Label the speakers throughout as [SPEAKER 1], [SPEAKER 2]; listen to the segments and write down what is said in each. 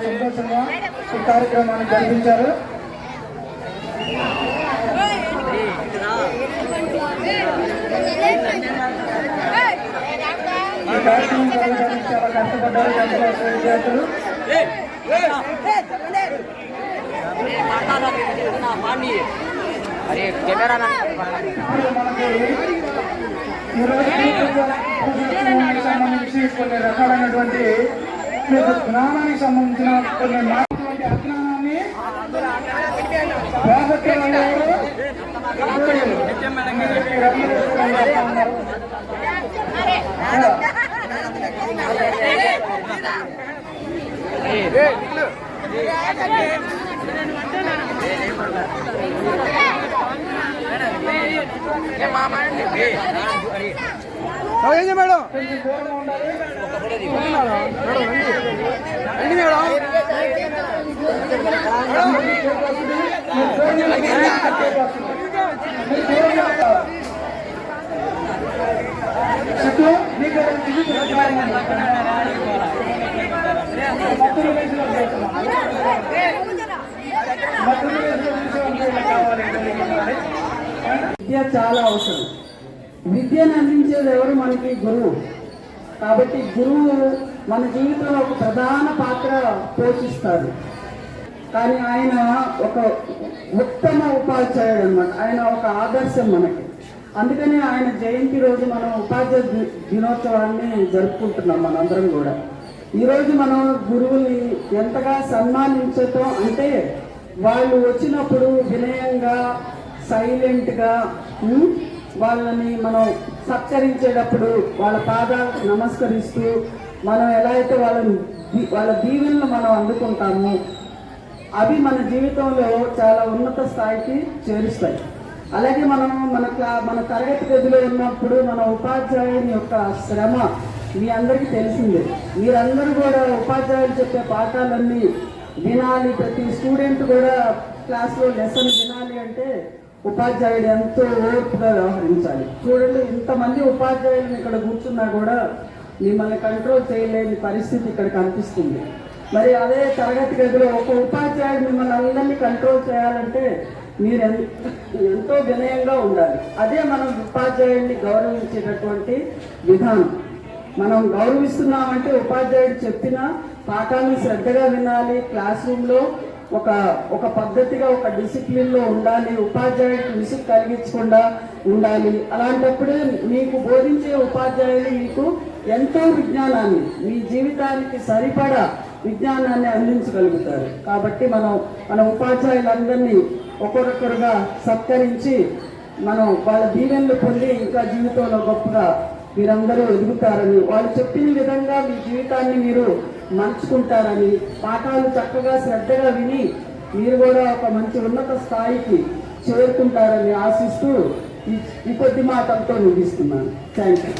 [SPEAKER 1] సంతోషంగా ఈ కార్యక్రమాన్ని జరిపించారు ఈ కార్యక్రమం జరగడానికి చాలా కష్టపడ్డారు విద్యార్థులు అరే కెమెరా సంబంధించి కొన్ని రకాలైనటువంటి మీకు జ్ఞానానికి సంబంధించిన కొన్ని అజ్ఞానాన్ని రాజకీయాలు వాళ్ళు ఎవరు? ఈ రత్నదేశంలో చెప్తా ఉన్నారు.
[SPEAKER 2] మేడం
[SPEAKER 1] కొంచెం దూరంగా ఉండాలి
[SPEAKER 2] రండి మేడం
[SPEAKER 1] సిద్ధు నీకు టికెట్ మొత్తం రేసులో చేస్తున్నాం మొత్తం రేసులో చూసేవాళ్ళకి కావాలి విద్య చాలా అవసరం. విద్యను అందించేది ఎవరు? మనకి గురువు. కాబట్టి గురువు మన జీవితంలో ఒక ప్రధాన పాత్ర పోషిస్తారు. కానీ ఆయన ఒక ఉత్తమ ఉపాధ్యాయుడు అనమాట ఆయన ఒక ఆదర్శం మనకి. అందుకనే ఆయన జయంతి రోజు మనం ఉపాధ్యాయ దినోత్సవాన్ని జరుపుకుంటున్నాం మనందరం కూడా. ఈరోజు మనం గురువుని ఎంతగా సన్మానించటం అంటే వాళ్ళు వచ్చినప్పుడు వినయంగా సైలెంట్గా వాళ్ళని మనం సత్కరించేటప్పుడు వాళ్ళ పాదాలకు నమస్కరిస్తూ మనం ఎలా అయితే వాళ్ళని వాళ్ళ దీవెనలు మనం అందుకుంటాము అవి మన జీవితంలో చాలా ఉన్నత స్థాయికి చేరుస్తాయి. అలాగే మనం మన క్లా- మన తరగతి గదిలో ఉన్నప్పుడు మన ఉపాధ్యాయుని యొక్క శ్రమ మీ అందరికీ తెలిసిందే. మీరందరూ కూడా ఉపాధ్యాయులు చెప్పే పాఠాలన్నీ వినాలి. ప్రతి స్టూడెంట్ కూడా క్లాస్లో లెసన్ వినాలి అంటే ఉపాధ్యాయుడు ఎంతో ఓర్పుగా వ్యవహరించాలి. చూడండి ఇంతమంది ఉపాధ్యాయులను ఇక్కడ కూర్చున్నా కూడా మిమ్మల్ని కంట్రోల్ చేయలేని పరిస్థితి ఇక్కడ కనిపిస్తుంది. మరి అదే తరగతి గదిలో ఒక ఉపాధ్యాయుడు మిమ్మల్ని అందరినీ కంట్రోల్ చేయాలంటే మీరు ఎంతో వినయంగా ఉండాలి. అదే మనం ఉపాధ్యాయుడిని గౌరవించేటటువంటి విధానం. మనం గౌరవిస్తున్నామంటే ఉపాధ్యాయుడు చెప్పిన పాఠాలను శ్రద్ధగా వినాలి క్లాస్ రూమ్లో ఒక ఒక పద్ధతిగా ఒక డిసిప్లిన్లో ఉండాలి ఉపాధ్యాయుడికి విసుగు కలిగించకుండా ఉండాలి. అలాంటప్పుడే మీకు బోధించే ఉపాధ్యాయులు మీకు ఎంతో విజ్ఞానాన్ని మీ జీవితానికి సరిపడా విజ్ఞానాన్ని అందించగలుగుతారు. కాబట్టి మనం మన ఉపాధ్యాయులందరినీ ఒక్కొక్కరుగా సత్కరించి మనం వాళ్ళ దీవెనలు పొంది ఇంకా జీవితంలో గొప్పగా మీరందరూ ఎదుగుతారని వాళ్ళు చెప్పిన విధంగా మీ జీవితాన్ని మీరు మలుచుకుంటారని పాఠాలు చక్కగా శ్రద్ధగా విని మీరు కూడా ఒక మంచి ఉన్నత స్థాయికి చేరుకుంటారని ఆశిస్తూ ఈ- కొద్ది మాటలతో ముగిస్తున్నాను. థ్యాంక్ యూ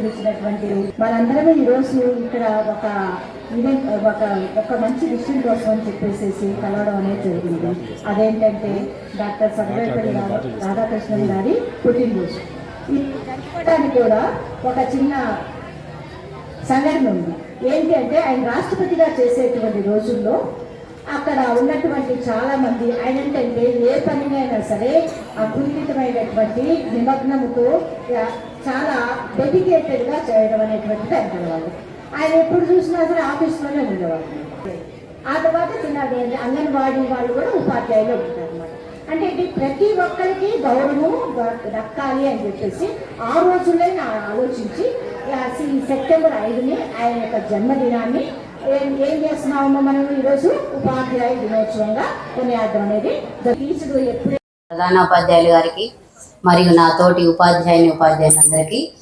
[SPEAKER 3] ఇచ్చినటువంటి మనందరం ఈ రోజు ఇక్కడ ఒక ఈవెంట్ ఒక ఒక మంచి విషయం కోసం అని చెప్పేసి కలవడం అనేది జరిగింది. అదేంటంటే డాక్టర్ సర్వేపల్లి గారు రాధాకృష్ణన్ గారి పుట్టినరోజు. కూడా ఒక చిన్న సంఘటన ఉంది. ఏంటి అంటే ఆయన రాష్ట్రపతిగా చేసేటువంటి రోజుల్లో అక్కడ ఉన్నటువంటి చాలా మంది ఆయన ఏంటంటే ఏ పనినైనా సరే అపూరితమైనటువంటి నిమగ్నముతో చాలా డెడికేటెడ్గా చేయడం అనేటువంటిది ఆయన ఆయన ఎప్పుడు చూసినా సరే ఆఫీస్లోనే ఉండేవాళ్ళు ఆ తర్వాత చిన్న అంగన్వాడీ వాళ్ళు కూడా ఉపాధ్యాయులు ఉంటారు అనమాట అంటే ఇది ప్రతి ఒక్కరికి గౌరవం దక్కాలి అని చెప్పేసి ఆ రోజుల్లో ఆలోచించి ఈ సెప్టెంబర్ ఐదుని ఆయన యొక్క జన్మదినాన్ని ఏం ఏం చేస్తున్నామో మనం ఈరోజు? ఉపాధ్యాయ దినోత్సవంగా కొనియాడడం అనేది టీచరు ఎప్పుడు
[SPEAKER 4] ప్రధానోపాధ్యాయులు గారికి మరియు నా తోటి ఉపాధ్యాయుని ఉపాధ్యాయులందరికీ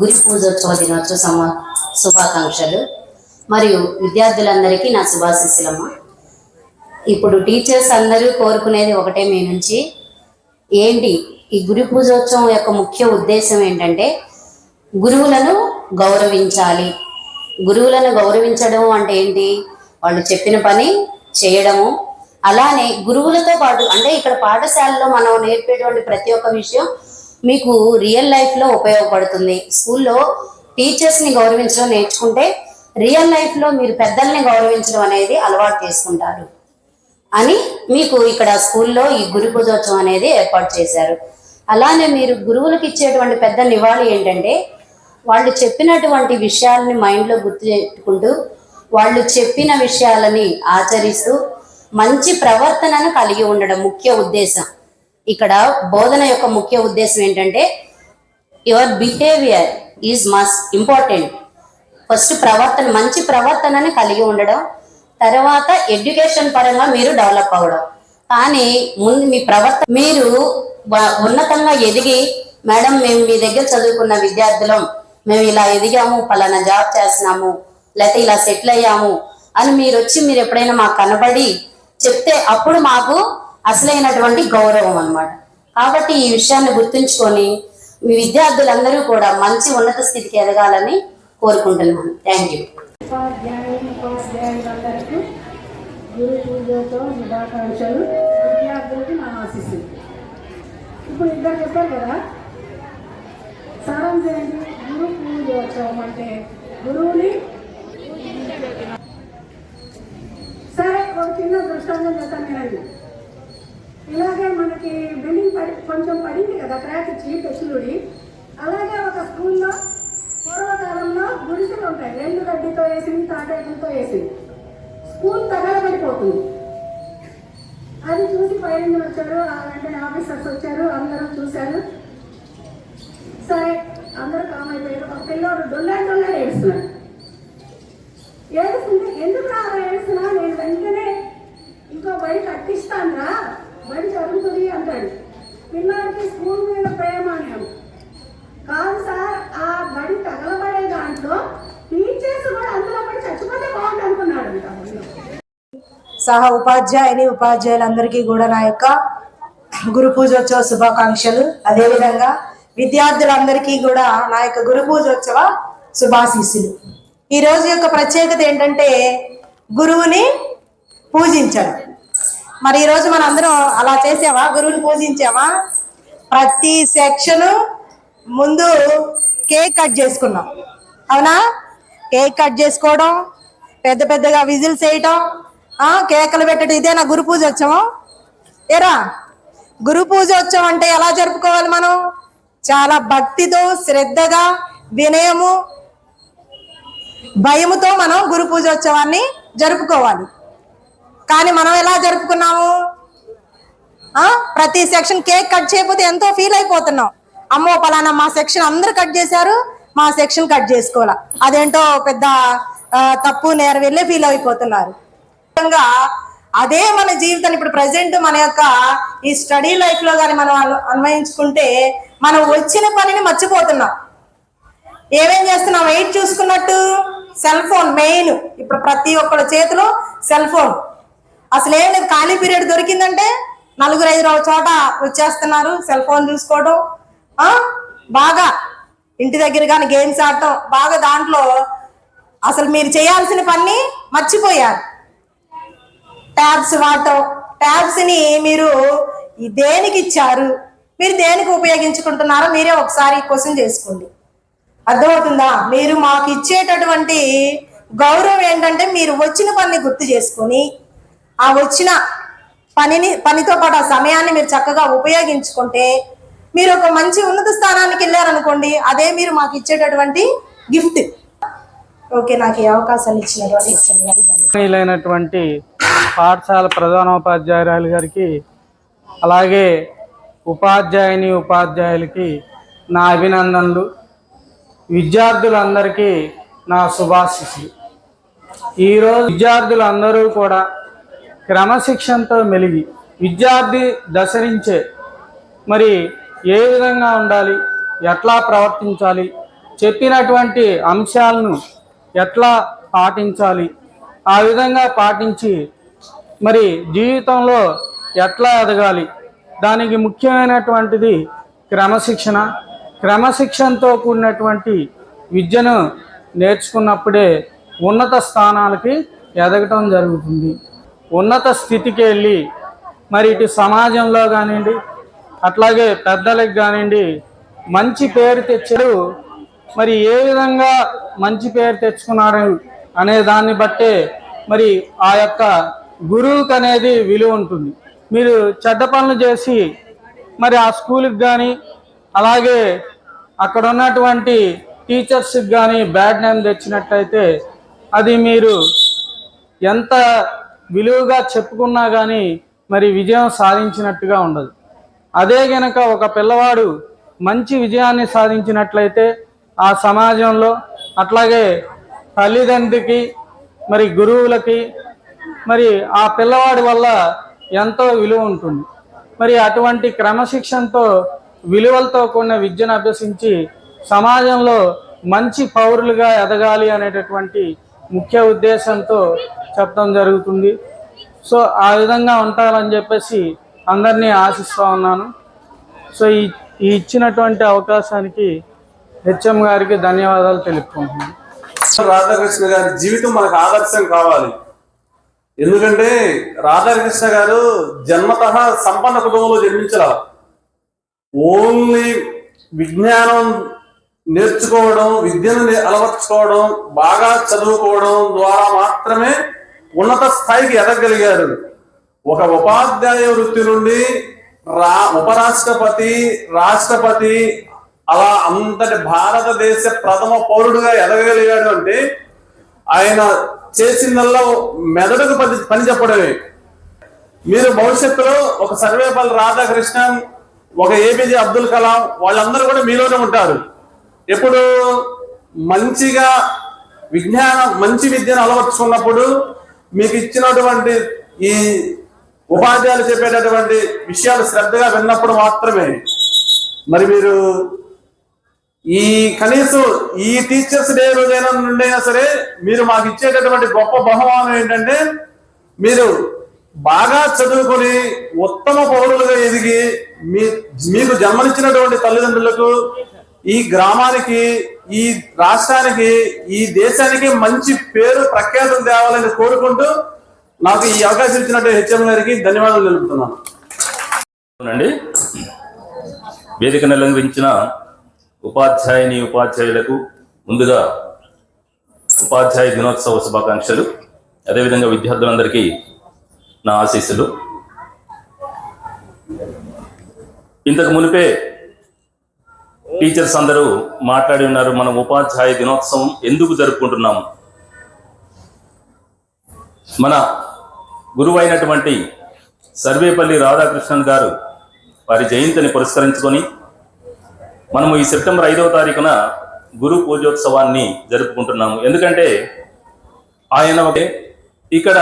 [SPEAKER 4] గురి పూజోత్సవ దినోత్సవ సమ శుభాకాంక్షలు. మరియు విద్యార్థులందరికీ నా శుభాశిస్సులమ్మ. ఇప్పుడు టీచర్స్ అందరూ కోరుకునేది ఒకటే మీ నుంచి. ఏంటి? ఈ గురి పూజోత్సవం యొక్క ముఖ్య ఉద్దేశం ఏంటంటే గురువులను గౌరవించాలి. గురువులను గౌరవించడం అంటే ఏంటి? వాళ్ళు చెప్పిన పని చేయడము. అలానే గురువులతో పాటు అంటే ఇక్కడ పాఠశాలలో మనం నేర్పేటువంటి ప్రతి ఒక్క విషయం మీకు రియల్ లైఫ్లో ఉపయోగపడుతుంది. స్కూల్లో టీచర్స్ని గౌరవించడం నేర్చుకుంటే రియల్ లైఫ్లో మీరు పెద్దల్ని గౌరవించడం అనేది అలవాటు చేసుకుంటారు అని మీకు ఇక్కడ స్కూల్లో ఈ గురు పూజోత్సవం అనేది ఏర్పాటు చేశారు. అలానే మీరు గురువులకు ఇచ్చేటువంటి పెద్ద నివాళి ఏంటంటే వాళ్ళు చెప్పినటువంటి విషయాలని మైండ్లో గుర్తు పెట్టుకుంటూ వాళ్ళు చెప్పిన విషయాలని ఆచరిస్తూ మంచి ప్రవర్తనను కలిగి ఉండడం ముఖ్య ఉద్దేశం. ఇక్కడ బోధన యొక్క ముఖ్య ఉద్దేశం ఏంటంటే your behaviour is must important. First ప్రవర్తన మంచి ప్రవర్తనని కలిగి ఉండడం తర్వాత ఎడ్యుకేషన్ పరంగా మీరు డెవలప్ అవ్వడం. కానీ ముందు మీ ప్రవర్తన మీరు ఉన్నతంగా ఎదిగి మేడం మేము మీ దగ్గర చదువుకున్న విద్యార్థులం మేము ఇలా ఎదిగాము పలానా జాబ్ చేస్తున్నాము లేకపోతే ఇలా సెటిల్ అయ్యాము అని మీరు వచ్చి మీరు ఎప్పుడైనా మాకు కనబడి చెప్తే అప్పుడు మాకు అసలైనటువంటి గౌరవం అన్నమాట. కాబట్టి ఈ విషయాన్ని గుర్తుంచుకొని మీ విద్యార్థులందరూ కూడా మంచి ఉన్నత స్థితికి ఎదగాలని కోరుకుంటున్నాను. థ్యాంక్ యూ
[SPEAKER 5] గురు పూజతో శుభాకాంక్షలు. విద్యార్థులకి నా ఆశీస్సులు ఇప్పుడు ఇద్దరు చెప్పారు కదా సారాంశం ఏంటి గురు పూజోత్సవం అంటే గురువుని సరే ఒక చిన్న దృష్టాంతం చేస్తాను వినండి. ఇలాగే మనకి బిల్డింగ్ పడి కొంచెం పడింది కదా ట్రాక్ ఇచ్చి పెచ్చులుడి అలాగే ఒక స్కూల్లో పూర్వకాలంలో గుడిసెలు ఉంటాయి. రెండు గడ్డితో వేసింది తాటేకులతో వేసింది. స్కూల్ తగలబడిపోతుంది. అది చూసి పైన వచ్చారు వెంటనే ఆఫీసర్స్ వచ్చారు అందరూ చూశారు. సరే అందరూ కామ్ అయిపోయారు ఒక పిల్లోడు డొల్లా డొల్లా ఏడుస్తున్నాడు. ఏడుస్తుంటే ఎందుకు రా ఏడుస్తున్నా? నేను వెంటనే ఇంకో బడి కట్టిస్తానురా బడి జరుగుతుంది అంటాడు. పిల్లాడికి స్కూల్ మీద ప్రేమ అనేవు కాదు సార్ ఆ బడి తగలబడే దాంట్లో టీచర్స్ కూడా అందులో పడి చచ్చిపోతే బాగుంది అనుకున్నాడు అంట
[SPEAKER 6] సహ ఉపాధ్యాయుని ఉపాధ్యాయులందరికీ కూడా నా యొక్క గురు పూజోత్సవ శుభాకాంక్షలు. అదేవిధంగా విద్యార్థులందరికీ కూడా నా యొక్క గురు పూజోత్సవ శుభాశీస్సులు. ఈ రోజు యొక్క ప్రత్యేకత ఏంటంటే గురువుని పూజించడం. మరి ఈరోజు మన అందరం అలా చేసావా గురువుని పూజించావా ప్రతి సెక్షను ముందు కేక్ కట్ చేసుకున్నాం. అవునా? కేక్ కట్ చేసుకోవడం పెద్ద పెద్దగా విజిల్స్ వేయటం కేకలు పెట్టడం ఇదే నా గురు పూజ ఉత్సవం ఏరా? గురు పూజ ఉత్సవం అంటే ఎలా జరుపుకోవాలి మనం? చాలా భక్తితో శ్రద్ధగా వినయము భయముతో మనం గురు పూజోత్సవాన్ని జరుపుకోవాలి. కానీ మనం ఎలా జరుపుకున్నాము? ప్రతి సెక్షన్ కేక్ కట్ చేయకపోతే ఎంతో ఫీల్ అయిపోతున్నాం. అమ్మో పలానా మా సెక్షన్ అందరు కట్ చేశారు మా సెక్షన్ కట్ చేసుకోవాలా? అదేంటో పెద్ద తప్పు నేర వెళ్ళే ఫీల్ అయిపోతున్నారు. అదే మన జీవితాన్ని ఇప్పుడు ప్రజెంట్ మన యొక్క ఈ స్టడీ లైఫ్లో కానీ మనం అన్వయించుకుంటే మనం వచ్చిన పనిని మర్చిపోతున్నాం. ఏమేం చేస్తున్నాం? వెయిట్ చూసుకున్నట్టు సెల్ ఫోన్ మెయిన్. ఇప్పుడు ప్రతి ఒక్కళ్ళ చేతిలో సెల్ ఫోన్. అసలు ఏం లేదు ఖాళీ పీరియడ్ దొరికిందంటే నలుగురు ఐదు ఒక చోట వచ్చేస్తున్నారు సెల్ ఫోన్ చూసుకోవడం బాగా. ఇంటి దగ్గర కానీ గేమ్స్ ఆడటం. బాగా దాంట్లో అసలు మీరు చేయాల్సిన పని మర్చిపోయారు. ట్యాబ్స్ వాడటం. ట్యాబ్స్ని మీరు దేనికి ఇచ్చారు? మీరు దేనికి ఉపయోగించుకుంటున్నారో మీరే ఒకసారి క్వశ్చన్ చేసుకోండి. అర్థమవుతుందా? మీరు మాకు ఇచ్చేటటువంటి గౌరవం ఏంటంటే మీరు వచ్చిన పనిని గుర్తు చేసుకొని ఆ వచ్చిన పనిని పనితో పాటు ఆ సమయాన్ని మీరు చక్కగా ఉపయోగించుకుంటే మీరు ఒక మంచి ఉన్నత స్థానానికి వెళ్ళారనుకోండి అదే మీరు మాకు ఇచ్చేటటువంటి గిఫ్ట్. ఓకే నాకు ఈ అవకాశాన్ని ఇచ్చినటువంటి
[SPEAKER 2] అయినటువంటి పాఠశాల ప్రధానోపాధ్యాయురాలు గారికి అలాగే ఉపాధ్యాయుని ఉపాధ్యాయులకి నా అభినందనలు. విద్యార్థులందరికీ నా శుభాశిస్సులు. ఈరోజు విద్యార్థులందరూ కూడా క్రమశిక్షణతో మెలిగి విద్యార్థి దశ నుంచే మరి ఏ విధంగా ఉండాలి ఎట్లా ప్రవర్తించాలి చెప్పినటువంటి అంశాలను ఎట్లా పాటించాలి ఆ విధంగా పాటించి మరి జీవితంలో ఎట్లా ఎదగాలి దానికి ముఖ్యమైనటువంటిది క్రమశిక్షణ. క్రమశిక్షణతో కూడినటువంటి విద్యను నేర్చుకున్నప్పుడే ఉన్నత స్థానాలకి ఎదగటం జరుగుతుంది. ఉన్నత స్థితికి వెళ్ళి మరి ఇటు సమాజంలో కానివ్వండి అట్లాగే పెద్దలకు కానివ్వండి మంచి పేరు తెచ్చారు. మరి ఏ విధంగా మంచి పేరు తెచ్చుకున్నారు అనే దాన్ని బట్టే మరి ఆ యొక్క గురువుకు అనేది విలువ ఉంటుంది. మీరు చెడ్డ పనులు చేసి మరి ఆ స్కూల్కి కానీ అలాగే అక్కడ ఉన్నటువంటి టీచర్స్కి కానీ బ్యాడ్ నేమ్ తెచ్చినట్టయితే అది మీరు ఎంత విలువగా చెప్పుకున్నా కానీ మరి విజయం సాధించినట్టుగా ఉండదు. అదే గనక ఒక పిల్లవాడు మంచి విజయాన్ని సాధించినట్లయితే ఆ సమాజంలో అట్లాగే తల్లిదండ్రికి మరి గురువులకి మరి ఆ పిల్లవాడి వల్ల ఎంతో విలువ ఉంటుంది. మరి అటువంటి క్రమశిక్షణతో విలువలతో కూడిన విద్యను అభ్యసించి సమాజంలో మంచి పౌరులుగా ఎదగాలి అనేటటువంటి ముఖ్య ఉద్దేశంతో చెప్పడం జరుగుతుంది. సో ఆ విధంగా ఉంటారని చెప్పేసి అందరినీ ఆశిస్తూ ఉన్నాను. సో ఈ ఈ ఇచ్చినటువంటి అవకాశానికి హెచ్ఎం గారికి ధన్యవాదాలు తెలుపుకుంటున్నాను.
[SPEAKER 7] రాధాకృష్ణ గారి జీవితం మనకు ఆదర్శం కావాలి. ఎందుకంటే రాధాకృష్ణ గారు జన్మత సంపన్న కుటుంబంలో జన్మించాల ఓన్లీ విజ్ఞానం నేర్చుకోవడం విద్యను అలవర్చుకోవడం బాగా చదువుకోవడం ద్వారా మాత్రమే ఉన్నత స్థాయికి ఎదగలిగారు. ఒక ఉపాధ్యాయ వృత్తి నుండి రా ఉపరాష్ట్రపతి రాష్ట్రపతి అలా అంతటి భారతదేశ ప్రథమ పౌరుడుగా ఎదగలిగాడు అంటే ఆయన చేసిందల్లో మెదడుకు పని పని చెప్పడమే. మీరు భవిష్యత్తులో ఒక సర్వేపల్లి రాధాకృష్ణన్ ఒక ఏపీజే అబ్దుల్ కలాం వాళ్ళందరూ కూడా మీలోనే ఉంటారు. ఎప్పుడు మంచిగా విజ్ఞానం మంచి విద్యను అలవర్చుకున్నప్పుడు మీకు ఇచ్చినటువంటి ఈ ఉపాధ్యాయులు చెప్పేటటువంటి విషయాలు శ్రద్ధగా విన్నప్పుడు మాత్రమే. మరి మీరు ఈ కనీసం ఈ టీచర్స్ డే రోజైనా నుండైనా సరే మీరు మాకు ఇచ్చేటటువంటి గొప్ప బహుమానం ఏంటంటే మీరు బాగా చదువుకొని ఉత్తమ పౌరులుగా ఎదిగి మీ మీకు జన్మనిచ్చినటువంటి తల్లిదండ్రులకు ఈ గ్రామానికి ఈ రాష్ట్రానికి ఈ దేశానికి మంచి పేరు ప్రఖ్యాతులు తేవాలని కోరుకుంటూ నాకు ఈ అవకాశం ఇచ్చినట్టు హెచ్ఎం గారికి ధన్యవాదాలు తెలుపుతున్నాను.
[SPEAKER 8] అండి వేదిక అలంకరించిన ఉపాధ్యాయుని ఉపాధ్యాయులకు ముందుగా ఉపాధ్యాయ దినోత్సవ శుభాకాంక్షలు. అదేవిధంగా విద్యార్థులందరికీ నా ఆశీస్సులు. ఇంతకు మునిపే టీచర్స్ అందరూ మాట్లాడి ఉన్నారు మనం ఉపాధ్యాయ దినోత్సవం ఎందుకు జరుపుకుంటున్నాము? మన గురువు అయినటువంటి సర్వేపల్లి రాధాకృష్ణన్ గారు వారి జయంతిని పురస్కరించుకొని మనము ఈ సెప్టెంబర్ ఐదవ తారీఖున గురు పూజోత్సవాన్ని జరుపుకుంటున్నాము. ఎందుకంటే ఆయన ఒకే ఇక్కడ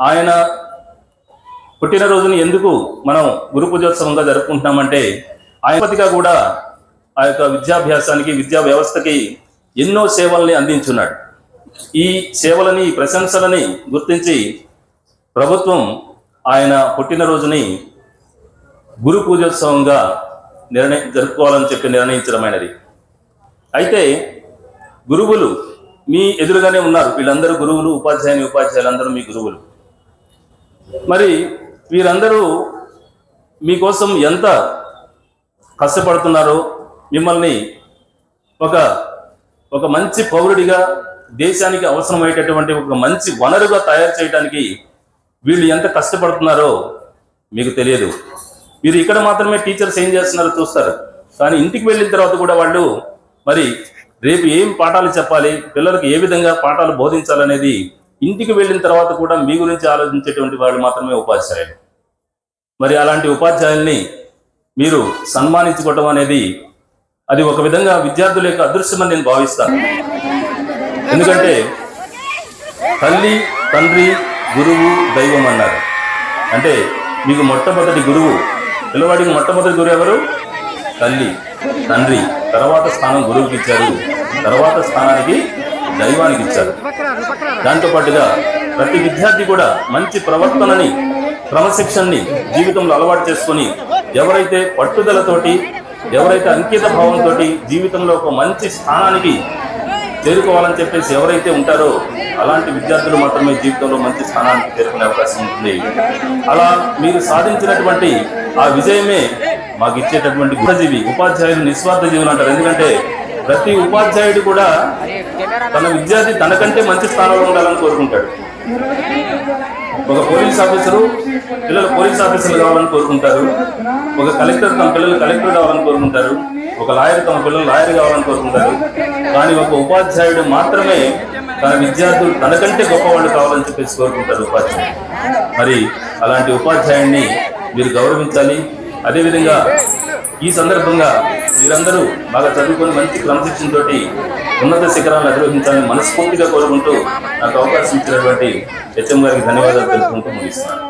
[SPEAKER 8] ఆయన పుట్టినరోజుని ఎందుకు మనం గురు పూజోత్సవంగా జరుపుకుంటున్నామంటే ఆయనపతిగా కూడా ఆ యొక్క విద్యాభ్యాసానికి విద్యా వ్యవస్థకి ఎన్నో సేవల్ని అందించున్నాడు. ఈ సేవలని ఈ ప్రశంసలని గుర్తించి ప్రభుత్వం ఆయన పుట్టినరోజుని గురు పూజోత్సవంగా నిర్ణయం జరుపుకోవాలని చెప్పి నిర్ణయించడమైనది. అయితే గురువులు మీ ఎదురుగానే ఉన్నారు. వీళ్ళందరూ గురువులు ఉపాధ్యాయుని ఉపాధ్యాయులు అందరూ మీ గురువులు. మరి వీరందరూ మీకోసం ఎంత కష్టపడుతున్నారో మిమ్మల్ని ఒక ఒక మంచి పౌరుడిగా దేశానికి అవసరమయ్యేటటువంటి ఒక మంచి వనరుగా తయారు చేయడానికి వీళ్ళు ఎంత కష్టపడుతున్నారో మీకు తెలియదు. మీరు ఇక్కడ మాత్రమే టీచర్స్ ఏం చేస్తున్నారో చూస్తారు. కానీ ఇంటికి వెళ్ళిన తర్వాత కూడా వాళ్ళు మరి రేపు ఏం పాఠాలు చెప్పాలి పిల్లలకు ఏ విధంగా పాఠాలు బోధించాలనేది ఇంటికి వెళ్ళిన తర్వాత కూడా మీ గురించి ఆలోచించేటువంటి వాళ్ళు మాత్రమే ఉపాధ్యాయులు. మరి అలాంటి ఉపాధ్యాయుల్ని మీరు సన్మానించుకోవటం అనేది అది ఒక విధంగా విద్యార్థుల యొక్క అదృశ్యమని నేను భావిస్తాను. ఎందుకంటే తల్లి తండ్రి గురువు దైవం అన్నారు. అంటే మీకు మొట్టమొదటి గురువు పిల్లవాడికి మొట్టమొదటి గురువు ఎవరు? తల్లి. తండ్రి. తర్వాత స్థానం గురువుకి ఇచ్చారు తర్వాత స్థానానికి దైవానికి ఇచ్చారు దాంతో పాటుగా ప్రతి విద్యార్థి కూడా మంచి ప్రవర్తనని క్రమశిక్షణని జీవితంలో అలవాటు చేసుకొని ఎవరైతే పట్టుదలతోటి ఎవరైతే అంకిత భావంతో జీవితంలో ఒక మంచి స్థానానికి చేరుకోవాలని చెప్పేసి ఎవరైతే ఉంటారో అలాంటి విద్యార్థులు మాత్రమే జీవితంలో మంచి స్థానానికి చేరుకునే అవకాశం ఉంటుంది అలా మీరు సాధించినటువంటి ఆ విజయమే మాకు ఇచ్చేటటువంటి గుణజీవి ఉపాధ్యాయులు నిస్వార్థ జీవులు అంటారు. ఎందుకంటే ప్రతి ఉపాధ్యాయుడు కూడా తన విద్యార్థి తనకంటే మంచి స్థానంలో ఉండాలని కోరుకుంటాడు. ఒక పోలీస్ ఆఫీసరు పిల్లలు పోలీస్ ఆఫీసర్లు కావాలని కోరుకుంటారు. ఒక కలెక్టర్ తమ పిల్లలు కలెక్టర్ కావాలని కోరుకుంటారు. ఒక లాయర్ తమ పిల్లలు లాయర్ కావాలని కోరుకుంటారు. కానీ ఒక ఉపాధ్యాయుడు మాత్రమే తన విద్యార్థులు తనకంటే గొప్పవాళ్ళు కావాలని చెప్పేసి కోరుకుంటారు ఉపాధ్యాయుడు. మరి అలాంటి ఉపాధ్యాయుడిని మీరు గౌరవించాలి. అదేవిధంగా ఈ సందర్భంగా మీరందరూ బాగా చదువుకొని మంచి క్రమశిక్షణతోటి ఉన్నత శిఖరాలను అధిరోహించాలని మనస్ఫూర్తిగా కోరుకుంటూ నాకు అవకాశం ఇచ్చినటువంటి హెచ్ఎం గారికి ధన్యవాదాలు తెలుపుకుంటూ ముగిస్తున్నాను.